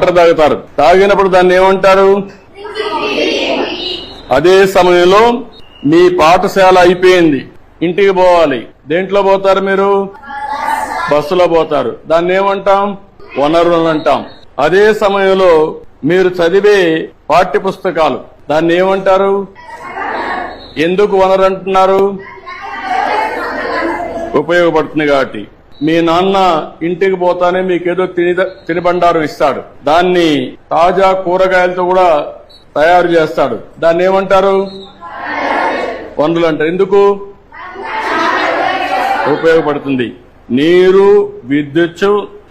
Water తాగుతారు. తాగినప్పుడు దాన్ని ఏమంటారు? అదే సమయంలో మీ పాఠశాల అయిపోయింది. ఇంటికి పోవాలి. దేంట్లో పోతారు మీరు? బస్సులో పోతారు. దాన్ని ఏమంటాం? వనరులు అంటాం. అదే సమయంలో మీరు చదివే పాఠ్య పుస్తకాలు దాన్ని ఏమంటారు? ఎందుకు వనరు అంటున్నారు? ఉపయోగపడుతుంది కాబట్టి. మీ నాన్న ఇంటికి పోతానే మీకేదో తిని తినిబండారు ఇస్తాడు. దాన్ని తాజా కూరగాయలతో కూడా తయారు చేస్తాడు. దాన్ని ఏమంటారు? వనరులు అంటారు. ఎందుకు? ఉపయోగపడుతుంది. నీరు విద్యుత్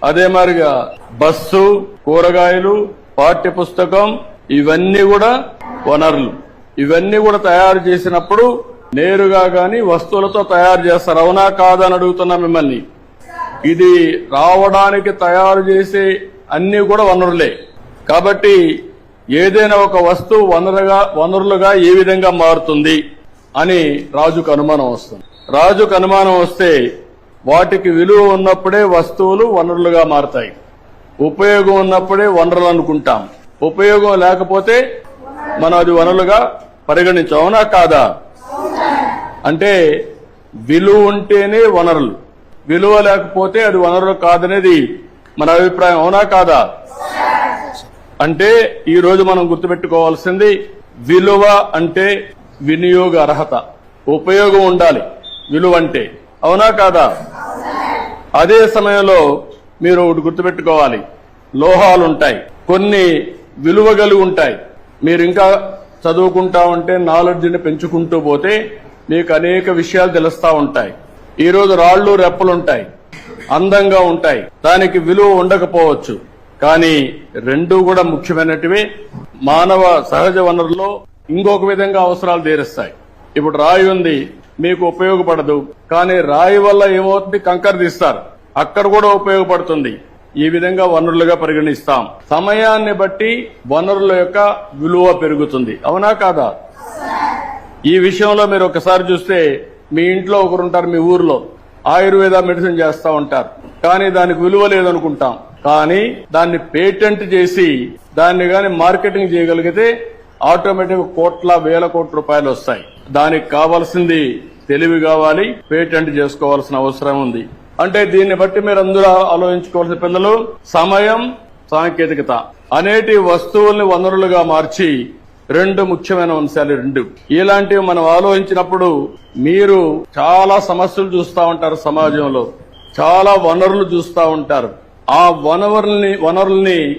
అదే మాదిరిగా బస్సు కూరగాయలు పాఠ్య పుస్తకం ఇవన్నీ కూడా వనరులు. ఇవన్నీ కూడా తయారు చేసినప్పుడు నేరుగా గాని వస్తువులతో తయారు చేస్తారు. అవునా కాదని అడుగుతున్నా మిమ్మల్ని. ఇది రావడానికి తయారు చేసే అన్ని కూడా వనరులే. కాబట్టి ఏదైనా ఒక వస్తువు వనరుగా వనరులుగా ఏ విధంగా మారుతుంది అని రాజుకు అనుమానం వస్తుంది. రాజుకు అనుమానం వస్తే వాటికి విలువ ఉన్నప్పుడే వస్తువులు వనరులుగా మారతాయి. ఉపయోగం ఉన్నప్పుడే వనరులు అనుకుంటాం. ఉపయోగం లేకపోతే మనం అది వనరులుగా పరిగణించాం. అవునా కాదా? అంటే విలువ ఉంటేనే వనరులు. విలువ లేకపోతే అది వనరులు కాదనేది మన అభిప్రాయం అవునా కాదా? అంటే ఈ రోజు మనం గుర్తుపెట్టుకోవాల్సింది విలువ అంటే వినియోగ అర్హత ఉపయోగం ఉండాలి విలువ అంటే అవునా కాదా? అదే సమయంలో మీరు ఒకటి గుర్తుపెట్టుకోవాలి లోహాలు ఉంటాయి కొన్ని విలువ కలిగి ఉంటాయి. మీరు ఇంకా చదువుకుంటా ఉంటే నాలెడ్జ్ని పెంచుకుంటూ పోతే మీకు అనేక విషయాలు తెలుస్తూ ఉంటాయి. ఈరోజు రాళ్ళు రెప్పలుంటాయి అందంగా ఉంటాయి. దానికి విలువ ఉండకపోవచ్చు. కానీ రెండు కూడా ముఖ్యమైనటివి. మానవ సహజ వనరుల్లో ఇంకొక విధంగా అవసరాలు తీరుస్తాయి. ఇప్పుడు రాయి ఉంది. మీకు ఉపయోగపడదు. కానీ రాయి వల్ల ఏమవుతుంది? కంకర తీస్తారు. అక్కడ కూడా ఉపయోగపడుతుంది. ఈ విధంగా వనరులుగా పరిగణిస్తాం. సమయాన్ని బట్టి వనరుల యొక్క విలువ పెరుగుతుంది. అవునా కాదా? ఈ విషయంలో మీరు ఒకసారి చూస్తే మీ ఇంట్లో ఒకరు ఉంటారు మీ ఊర్లో. ఆయుర్వేద మెడిసిన్ చేస్తూ ఉంటారు. కానీ దానికి విలువ లేదనుకుంటాం. కానీ దాన్ని పేటెంట్ చేసి దాన్ని కానీ మార్కెటింగ్ చేయగలిగితే ఆటోమేటిక్ కోట్ల వేల కోట్ల రూపాయలు వస్తాయి. దానికి కావాల్సింది తెలివి కావాలి పేటెంట్ చేసుకోవాల్సిన అవసరం ఉంది. అంటే దీన్ని బట్టి మీరు అందరూ ఆలోచించుకోవాల్సిన పిల్లలు సమయం సాంకేతికత. అనేటి వస్తువుల్ని వనరులుగా మార్చి రెండు ముఖ్యమైన అంశాలు రెండు. ఇలాంటివి మనం ఆలోచించినప్పుడు మీరు చాలా సమస్యలు చూస్తూ ఉంటారు సమాజంలో. చాలా వనరులు చూస్తూ ఉంటారు. ఆ వనరుల్ని వనరుల్ని